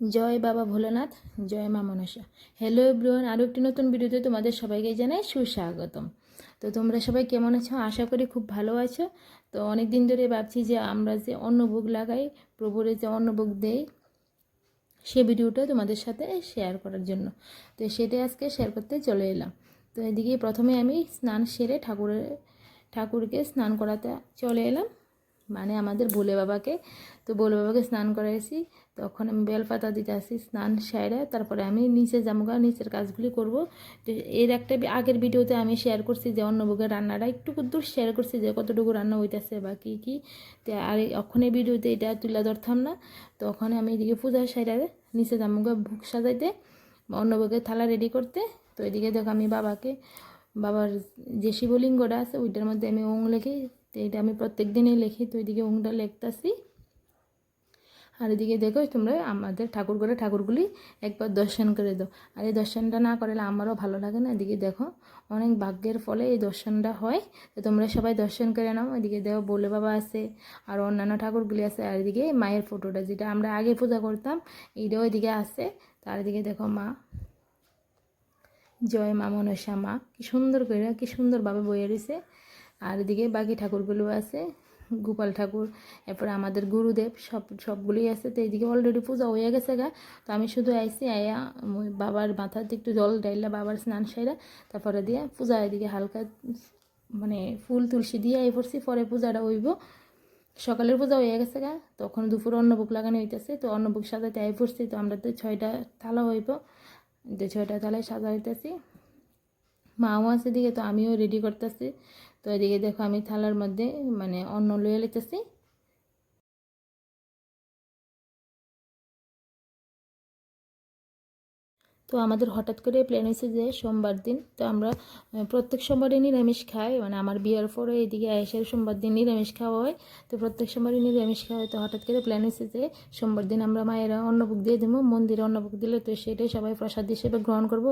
জয় বাবা ভোলানাথ, জয় মা Manasa. Hello everyone আরও একটি নতুন ভিডিওতে তোমাদের সবাইকে জানাই সুস্বাগতম। তো তোমরা সবাই কেমন আছো? আশা করি খুব ভালো আছো। তো অনেক দিন ধরে ভাবছি যে আমরা যে অন্নভোগ লাগাই, প্রভুরে যে অন্নভোগ দেই, সে ভিডিওটা তোমাদের সাথে শেয়ার করার জন্য। তো সেটাই আজকে শেয়ার করতে চলে এলাম। তো এদিকে প্রথমে আমি স্নান সেরে ঠাকুরের ঠাকুরকে স্নান করাতে চলে এলাম। মানে আমাদের ভোলে বাবাকে, তো ভোলে বাবাকে স্নান করাইছি। তখন আমি বেলপাতা দিতে আসি, স্নান সেরে তারপরে আমি নিচে জামুগা নিচের কাজগুলি করব। এর একটা আগের ভিডিওতে আমি শেয়ার করছি যে অন্নভোগের রান্নাটা, একটু দূর শেয়ার করছি যে কতটুকু রান্না হইতেছে বা কী কী। তো আর ওখানে ভিডিওতে এটা তুলে ধরতাম না। তখন আমি এদিকে পূজা সেরে নিচে জামুগা ভোগ সাজাইতে, অন্নভোগের থালা রেডি করতে। তো এদিকে দেখো আমি বাবাকে, বাবার যে শিবলিঙ্গটা আছে, ওইটার মধ্যে আমি ওং লিখি তো এটা আমি প্রত্যেক দিনই লিখি, তো ওইদিকে ওংটা লিখতেছি। আর এদিকে দেখো তোমরা আমাদের ঠাকুর ঘরে ঠাকুরগুলি একবার দর্শন করে দাও। আর এই দর্শনটা না করলে আমারও ভালো লাগে না। এদিকে দেখো, অনেক ভাগ্যের ফলে এই দর্শনটা হয়। তো তোমরা সবাই দর্শন করে নাও। এদিকে দেখো, বলে বাবা আছে, আর অন্যান্য ঠাকুরগুলি আছে। আর এদিকে মায়ের ফটোটা, যেটা আমরা আগে পূজা করতাম এইটাও এদিকে আছে। তার এদিকে দেখো মা। জয় মা মনসা মা। কি সুন্দর করে, কি সুন্দরভাবে বয়ে রয়েছে আর এদিকে বাকি ঠাকুরগুলো আছে, গোপাল ঠাকুর, এরপরে আমাদের গুরুদেব, সব, সবগুলোই আছে। তো এদিকে অলরেডি পূজা হয়ে গেছে গা। তো আমি শুধু আইসি আয়া বাবার মাথাতে একটু জল ডাইলা বাবার স্নান সেরা তারপরে দিয়ে পূজা এদিকে হালকা মানে ফুল তুলসী দিয়ে আই পড়ছি, পরে পূজাটা হইব। সকালের পূজা হয়ে গেছে গা, তখন দুপুর অন্নভোগ লাগানো হইতেছে। তো অন্নভোগ সাজাতে আই পড়ছি, তো আমরা তো ছয়টা থালা হইব। তো ছয়টা থালায় সাজা হইতেছি। মাও আছে দিকে তো আমিও রেডি করতেছি। তো এদিকে দেখো আমি থালার মধ্যে মানে অন্য লয়ে লিতেছি তো আমাদের হঠাৎ করে প্ল্যান হয়েছে যে সোমবার দিন, তো আমরা প্রত্যেক সোমবারই নিরামিষ খাই মানে আমার বিয়ের পরে এদিকে আয়েসের সোমবার দিন নিরামিষ খাওয়া হয়, তো প্রত্যেক সোমবারই নিরামিষ খাওয়া হয়, তো হঠাৎ করে প্ল্যান হয়েছে যে সোমবার দিন আমরা মায়েরা অন্নভোগ দিয়ে দেবো, মন্দিরে অন্নভোগ দিলে তো সেটাই সবাই প্রসাদ হিসেবে গ্রহণ করব।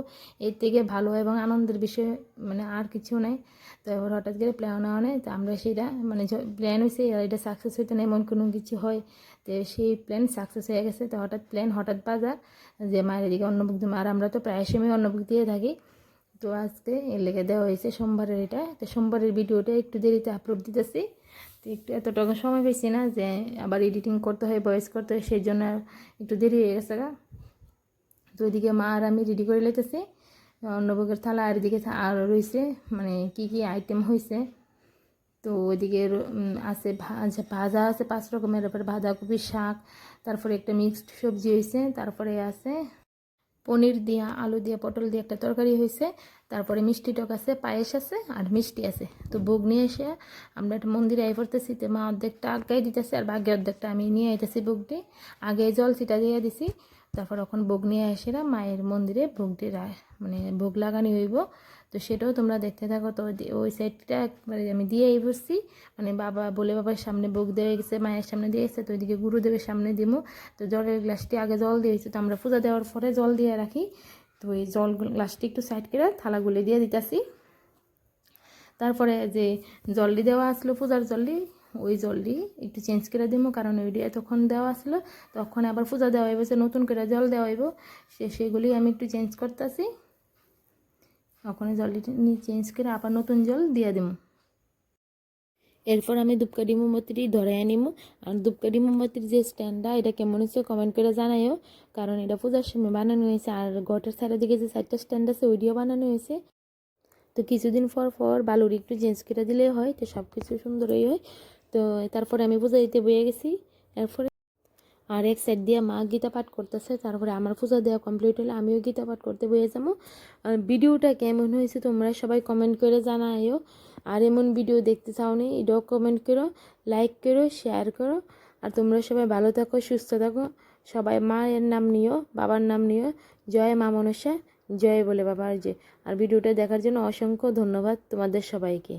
এর থেকে ভালো এবং আনন্দের বিষয় মানে আর কিছু নাই, তো এবার হঠাৎ করে প্ল্যান নেওয়া নেই, তো আমরা সেটা মানে প্ল্যান হয়েছে এটা সাকসেস হইতে না এমন কোনো কিছু হয়, তো সেই প্ল্যান সাকসেস হয়ে গেছে, তো হঠাৎ প্ল্যান হঠাৎ বাজার, যে মায়ের এদিকে অন্নভোগ দেবো আর আমরা তো প্রায় সময় অন্নভোগ দিয়ে থাকি। তো আজকে এর লেগে দেওয়া হয়েছে সোমবারের এটা। তো সোমবারের ভিডিওটা একটু দেরিতে আপলোড দিতেছি। তো একটু এতটুকু সময় পেয়েছি না যে আবার এডিটিং করতে হয় ভয়েস করতে হয় সেই জন্য একটু দেরি হয়ে গেছে গা। তো ওইদিকে মা আর আমি রেডি করে লেতেছি অন্নভোগের থালা আর এদিকে আর রয়েছে মানে কি কি আইটেম হয়েছে তো ওইদিকে আছে ভাজা ভাজা আছে পাঁচ রকমের ব্যাপার বাঁধাকপি শাক, তারপরে একটা মিক্সড সবজি হয়েছে তারপরে আছে পনির দিয়া, আলু দিয়া, পটল দিয়ে একটা তরকারি হয়েছে তারপরে মিষ্টি টক আছে, পায়েস আছে আর মিষ্টি আছে। তো ভোগ নিয়ে এসে আমরা একটা মন্দিরে আই পড়তেছি তো মা অর্ধেকটা আগাই দিতেছে আর বাকি অর্ধেকটা আমি নিয়ে আইতেছি ভোগটি। আগে জল ছিটা দিয়ে দিছি, তারপর এখন ভোগ নিয়ে এসে মায়ের মন্দিরে ভোগটি মানে ভোগ লাগানি হইব। তো সেটাও তোমরা দেখতে থাকো। তো ওই- সাইডটা একবারে আমি দিয়ে এই বসছি। মানে বাবা বলে বাবার সামনে ভোগ দেওয়া গেছে, মায়ের সামনে দিয়ে গেছে তো ওইদিকে গুরুদেবের সামনে দিমু। তো জলের গ্লাসটি আগে জল দিয়েছি, তো আমরা পূজা দেওয়ার পরে জল দিয়ে রাখি। তো ওই জল গ্লাসটি একটু সাইড করে থালাগুলি দিয়ে দিতেছি। তারপরে যে জলদি দেওয়া আসলো, পূজার জলদি ওই জলদি একটু চেঞ্জ করে দিব কারণ ওইটি তখন দেওয়া আসলো। তখন আবার পূজা দেওয়া হইব নতুন করে জল দেওয়া হইব, সে সেগুলি আমি একটু চেঞ্জ করতেছি। ওখানে জলটি চেঞ্জ করে আবার নতুন জল দিয়ে দিব এরপর আমি ধূপকাঠি মোমবাতিটি ধরে আনিমু। আর ধূপকাঠি মোমবাতির যে স্ট্যান্ডটা এটা কেমন হয়েছে কমেন্ট করে জানাইও। কারণ এটা পূজার সময় বানানো হয়েছে। আর গটের সাইডের দিকে যে চারটা স্ট্যান্ড আছে, ওইটিও বানানো হয়েছে। তো কিছুদিন পর পর বালুর একটু চেঞ্জ করে দিলে হয়। তো সব কিছু সুন্দরই হয়। তো তারপরে আমি পূজা দিতে বয়ে গেছি। এরপরে আর এক সাইড দিয়ে মা গীতা পাঠ করতেছে, তারপরে আমার পূজা দেওয়া কমপ্লিট হলে আমিও গীতা পাঠ করতে বয়ে যাব। আর ভিডিওটা কেমন হয়েছে তোমরা সবাই কমেন্ট করে জানাইও আর এমন ভিডিও দেখতে চাওনি এটাও কমেন্ট করো লাইক করো শেয়ার করো। আর তোমরা সবাই ভালো থাকো, সুস্থ থাকো। সবাই মায়ের নাম নিও, বাবার নাম নিও। জয় মা মনসা, জয় বলে বাবার যে। আর ভিডিওটা দেখার জন্য অসংখ্য ধন্যবাদ তোমাদের সবাইকে।